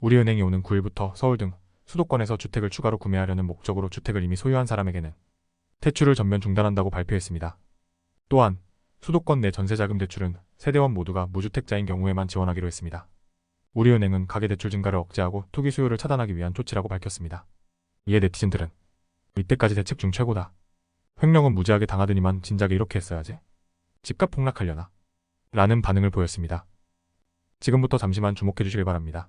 우리은행이 오는 9일부터 서울 등 수도권에서 주택을 추가로 구매하려는 목적으로 주택을 이미 소유한 사람에게는 대출을 전면 중단한다고 발표했습니다. 또한 수도권 내 전세자금 대출은 세대원 모두가 무주택자인 경우에만 지원하기로 했습니다. 우리은행은 가계대출 증가를 억제하고 투기 수요를 차단하기 위한 조치라고 밝혔습니다. 이에 네티즌들은 이때까지 대책 중 최고다. 횡령은 무지하게 당하더니만 진작에 이렇게 했어야지. 집값 폭락하려나? 라는 반응을 보였습니다. 지금부터 잠시만 주목해 주시길 바랍니다.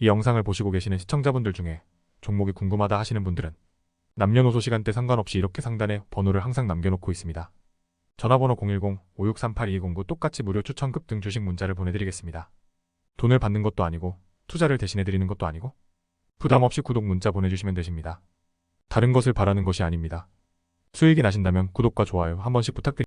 이 영상을 보시고 계시는 시청자분들 중에 종목이 궁금하다 하시는 분들은 남녀노소 시간대 상관없이 이렇게 상단에 번호를 항상 남겨놓고 있습니다. 전화번호 010-5638-2209 똑같이 무료 추천급 등 주식 문자를 보내드리겠습니다. 돈을 받는 것도 아니고 투자를 대신해드리는 것도 아니고 부담 없이 구독 문자 보내주시면 되십니다. 다른 것을 바라는 것이 아닙니다. 수익이 나신다면 구독과 좋아요 한 번씩 부탁드립니다.